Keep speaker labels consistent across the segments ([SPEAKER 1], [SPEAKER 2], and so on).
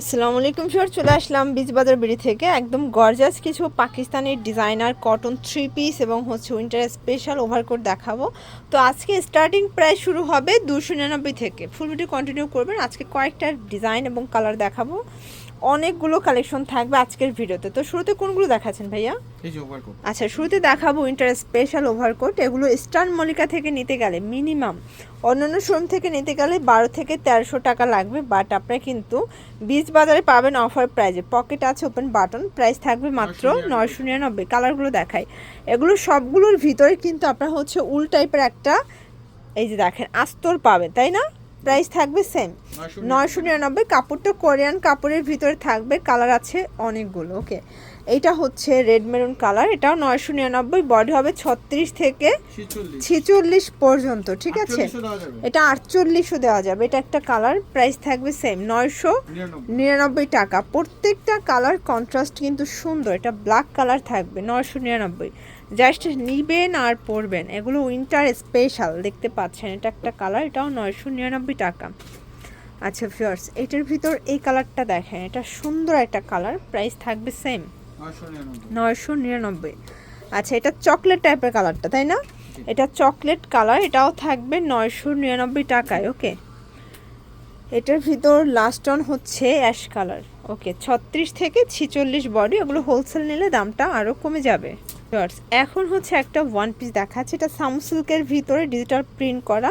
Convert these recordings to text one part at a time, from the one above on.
[SPEAKER 1] আসসালামু আলাইকুম সর চলে আসলাম বীজবাজার বিড়ি থেকে। একদম গর্জাস কিছু Pakistani designer cotton three piece এবং হচ্ছে উইন্টার স্পেশাল ওভারকোট দেখাবো। তো আজকে স্টার্টিং প্রায় শুরু হবে দুশো নিরানব্বই থেকে। ফুল ভিডিও কন্টিনিউ করবেন, আজকে কয়েকটা ডিজাইন এবং কালার দেখাবো। অনেকগুলো কালেকশন থাকবে আজকের ভিডিওতে। তো শুরুতে কোনগুলো দেখাচ্ছেন ভাইয়া?
[SPEAKER 2] এই যে ওভারকোট
[SPEAKER 1] আচ্ছা শুরুতে দেখাবো উইন্টার স্পেশাল ওভারকোট এগুলো স্টার্ন মলিকা থেকে নিতে গেলে মিনিমাম অন্যান্য শোরুম থেকে নিতে গেলে বারো থেকে তেরোশো টাকা লাগবে বাট আপনারা কিন্তু বীজ বাজারে পাবেন অফার প্রাইজে পকেট আছে ওপেন বাটন প্রাইস থাকবে মাত্র নয়শো নিরানব্বই। কালারগুলো দেখায় এগুলো সবগুলোর ভিতরে কিন্তু আপনার হচ্ছে উল টাইপের একটা এই যে দেখেন আস্তর পাবেন তাই না? প্রাইস থাকবে সেম। নয়শো নিরানব্বই। কাপড়টা কোরিয়ান কাপড়ের ভিতরে থাকবে। কালার আছে অনেকগুলো ওকে। এইটা হচ্ছে রেড মেরুন কালার এটাও নয়শো নিরানব্বই বডি হবে ছত্রিশ থেকে ছিচল্লিশ। পর্যন্ত ঠিক আছে? এটা আটচল্লিশও দেওয়া যাবে এটা একটা কালার প্রাইস থাকবে সেম নয়শো নিরানব্বই। টাকা। প্রত্যেকটা কালার কন্ট্রাস্ট কিন্তু সুন্দর এটা ব্ল্যাক কালার থাকবে নয়শো নিরানব্বই। জাস্ট নিবেন আর পরবেন এগুলো উইন্টার স্পেশাল দেখতে পাচ্ছেন এটা একটা কালার এটাও নয়শো নিরানব্বই টাকা। আচ্ছা ফিয়ার্স এটার ভিতর এই কালারটা দেখেন এটা সুন্দর একটা কালার প্রাইস থাকবে সেম নয়শো নিরানব্বই। আচ্ছা এটা চকলেট টাইপের কালারটা তাই না? এটা চকলেট কালার এটাও থাকবে নয়শো নিরানব্বই টাকায় ওকে? এটার ভিতর লাস্ট অন হচ্ছে অ্যাশ কালার ওকে? ছত্রিশ থেকে ছিচল্লিশ বডি ওগুলো হোলসেল নিলে দামটা আরও কমে যাবে। এখন হচ্ছে একটা ওয়ান পিস দেখাচ্ছে এটা সামসিল্কের ভিতরে ডিজিটাল প্রিন্ট করা।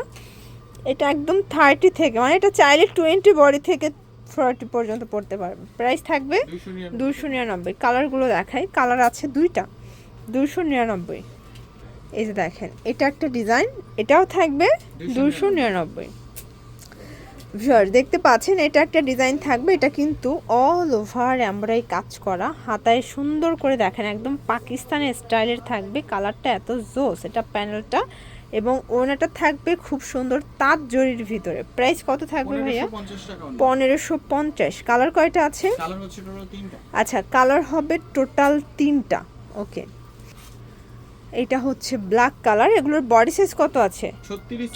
[SPEAKER 1] এটা একদম থার্টি থেকে মানে এটা চাইলে টোয়েন্টি বডি থেকে ফর্টি পর্যন্ত পড়তে পারবে। প্রাইস থাকবে দুশো নিরানব্বই। কালারগুলো দেখাই। কালার আছে দুইটা। দুশো নিরানব্বই। এই যে দেখেন এটা একটা ডিজাইন এটাও থাকবে দুশো নিরানব্বই। ভিউয়ার দেখতে পাচ্ছেন এটা একটা ডিজাইন থাকবে। এটা কিন্তু অল ওভার এমব্রয়ডারি কাজ করা। হাতায় সুন্দর করে দেখেন একদম পাকিস্তানের স্টাইলের থাকবে। কালারটা এত জোস এটা প্যানেলটা এবং ওনাটা থাকবে খুব সুন্দর তাঁত জরির ভিতরে। প্রাইস কত থাকবে ভাইয়া? পনেরোশো পঞ্চাশ কালার কয়টা আছে? আচ্ছা কালার হবে টোটাল তিনটা। ওকে এটা হচ্ছে ব্ল্যাক কালার এগুলোর বডি সাইজ কত আছে?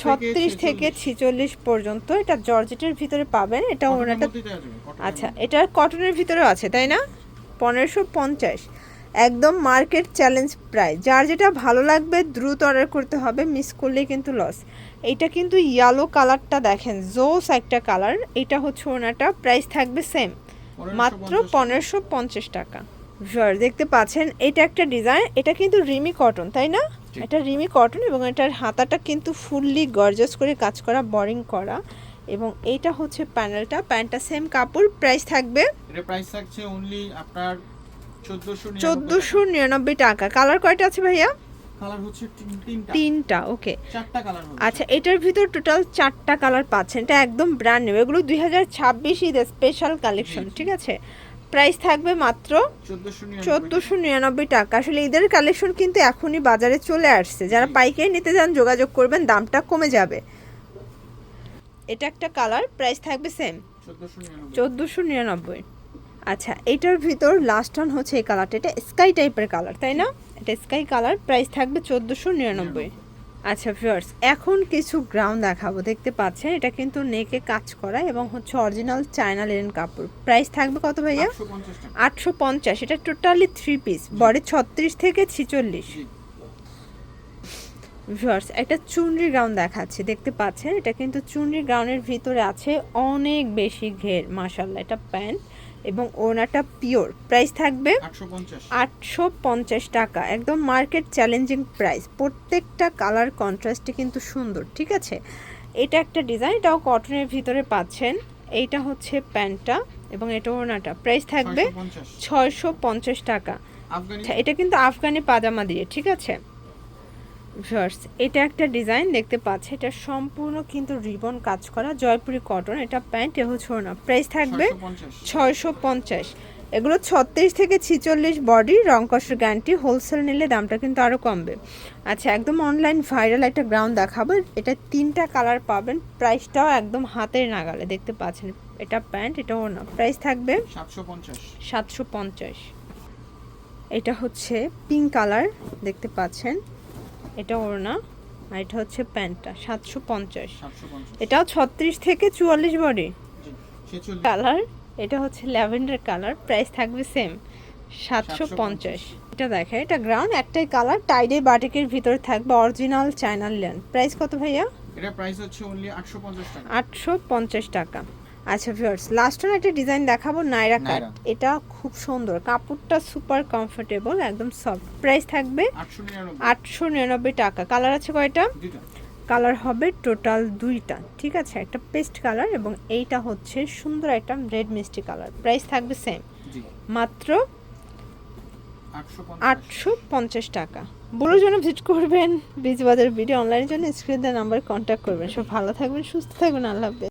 [SPEAKER 1] ছত্রিশ থেকে ছিচল্লিশ। পর্যন্ত। এটা জর্জেটের ভিতরে পাবেন। এটা ওনাটা আচ্ছা এটা কটনের ভিতরেও আছে তাই না? পনেরোশো পঞ্চাশ। একদম মার্কেট চ্যালেঞ্জ প্রায়। যার যেটা ভালো লাগবে দ্রুত অর্ডার করতে হবে মিস করলেই কিন্তু লস এইটা কিন্তু ইয়েলো কালারটা দেখেন জোস একটা কালার এটা হচ্ছে ওনাটা প্রাইস থাকবে সেম মাত্র পনেরোশো পঞ্চাশ টাকা। ভিউয়ার দেখতে পাচ্ছেন এটা একটা ডিজাইন এটা কিন্তু রিমি কটন তাই না? এটা রিমি কটন এবং এটার হাতাটা কিন্তু ফুললি গর্জাস করে কাজ করা বরিং করা। এবং এইটা হচ্ছে প্যানেলটা প্যান্টটা সেম কাপড় প্রাইস থাকবে
[SPEAKER 2] এটা প্রাইস থাকছে অনলি আপনার 1499
[SPEAKER 1] চোদ্দোশো নিরানব্বই টাকা। কালার কয়টা আছে ভাইয়া?
[SPEAKER 2] কালার হচ্ছে তিনটা।
[SPEAKER 1] তিনটা ওকে
[SPEAKER 2] চারটা কালার
[SPEAKER 1] আচ্ছা এটার ভিতর টোটাল চারটা কালার পাচ্ছেন। এটা একদম ব্র্যান্ড নিউ এগুলো দুই হাজার ছাব্বিশ স্পেশাল কালেকশন। ঠিক আছে? প্রাইস থাকবে মাত্র
[SPEAKER 2] 1499
[SPEAKER 1] চোদ্দোশো নিরানব্বই টাকা। আসলে ঈদের কালেকশন কিন্তু এখনই বাজারে চলে আসছে। যারা পাইকারি নিতে যান যোগাযোগ করবেন দামটা কমে যাবে। এটা একটা কালার প্রাইস থাকবে সেম
[SPEAKER 2] 1499
[SPEAKER 1] চোদ্দোশো নিরানব্বই। আচ্ছা এটার ভিতর লাস্ট অন হচ্ছে এই কালারটা এটা স্কাই টাইপের কালার তাই না? এটা স্কাই কালার প্রাইস থাকবে চোদ্দোশো নিরানব্বই। আচ্ছা ভিউয়ার্স এখন কিছু গ্রাউন্ড দেখাবো দেখতে পাচ্ছেন? এটা কিন্তু নেকে কাজ করা এবং হচ্ছে অরিজিনাল চায়না লেন কাপড়। প্রাইস থাকবে কত ভাইয়া?
[SPEAKER 2] 850
[SPEAKER 1] আটশো পঞ্চাশ এটা টোটালি থ্রি পিস বডি ছত্রিশ থেকে ছিচল্লিশ।
[SPEAKER 2] জি।
[SPEAKER 1] ভিউয়ার্স একটা চুনরি গাউন দেখাচ্ছি দেখতে পাচ্ছেন? এটা কিন্তু চুনরি গাউনের ভিতরে আছে অনেক বেশি ঘের মাশাল্লাহ এটা প্যান্ট এবং ওনাটা পিওর। প্রাইস থাকবে আটশো পঞ্চাশ। টাকা। একদম মার্কেট চ্যালেঞ্জিং প্রাইস। প্রত্যেকটা কালার কন্ট্রাস্টে কিন্তু সুন্দর ঠিক আছে? এটা একটা ডিজাইন এটাও কটনের ভিতরে পাচ্ছেন। এইটা হচ্ছে প্যান্টটা এবং এটা ওনাটা প্রাইস থাকবে
[SPEAKER 2] 650
[SPEAKER 1] ছয়শো পঞ্চাশ টাকা। এটা কিন্তু আফগানি পাজামা দিয়ে ঠিক আছে? ভিউয়ার্স এটা একটা ডিজাইন দেখতে পাচ্ছে। এটা সম্পূর্ণ কিন্তু রিবন কাজ করা। জয়পুরি কটন এটা প্যান্ট এ হচ্ছে না প্রাইস থাকবে ছয়শো পঞ্চাশ। এগুলো ছত্রিশ থেকে ছিচল্লিশ বডি রং রংকসের গ্যারান্টি হোলসেল নিলে দামটা কিন্তু আরও কমবে। আচ্ছা একদম অনলাইন ভাইরাল একটা গ্রাউন্ড দেখাবো। এটা তিনটা কালার পাবেন। প্রাইসটাও একদম হাতের নাগালে দেখতে পাচ্ছেন। এটা প্যান্ট এটাও না। প্রাইস থাকবে
[SPEAKER 2] 750
[SPEAKER 1] সাতশো পঞ্চাশ। এটা হচ্ছে পিঙ্ক কালার দেখতে পাচ্ছেন। এটা ওড়না আর এটা হচ্ছে প্যান্টটা সাতশো পঞ্চাশ।
[SPEAKER 2] 750
[SPEAKER 1] এটাও ছত্রিশ থেকে চুয়াল্লিশ বডি। কালার এটা হচ্ছে ল্যাভেন্ডার কালার প্রাইস থাকবে সেম সাতশো পঞ্চাশ। এটা দেখে এটা গ্রাউন্ড একটাই কালার টাইডে বাটিকের ভিতরে থাকবে অরিজিনাল চায়নার ল্যান্ড প্রাইস কত ভাইয়া?
[SPEAKER 2] এটা প্রাইস হচ্ছে অনলি আটশো পঞ্চাশ টাকা।
[SPEAKER 1] আটশো পঞ্চাশ টাকা। আচ্ছা ভিউয়ার্স লাস্ট একটা ডিজাইন দেখাবো নাইরা কাট এটা খুব সুন্দর। কাপড়টা সুপার কমফোর্টেবল একদম সফট প্রাইস থাকবে
[SPEAKER 2] আটশো নিরানব্বই।
[SPEAKER 1] টাকা। কালার আছে কয়টা? কালার হবে টোটাল দুইটা। ঠিক আছে একটা পেস্ট কালার এবং এইটা হচ্ছে সুন্দর একটা রেড মিষ্টি কালার প্রাইস থাকবে সেম মাত্র আটশো পঞ্চাশ। টাকা। বড়োর জন্য ভিজিট করবেন বীজবাজার ভিডিও অনলাইনের জন্য স্ক্রিন নাম্বার কন্ট্যাক্ট করবেন। সব ভালো থাকবেন সুস্থ থাকবেন আল্লাহ হাফেজ।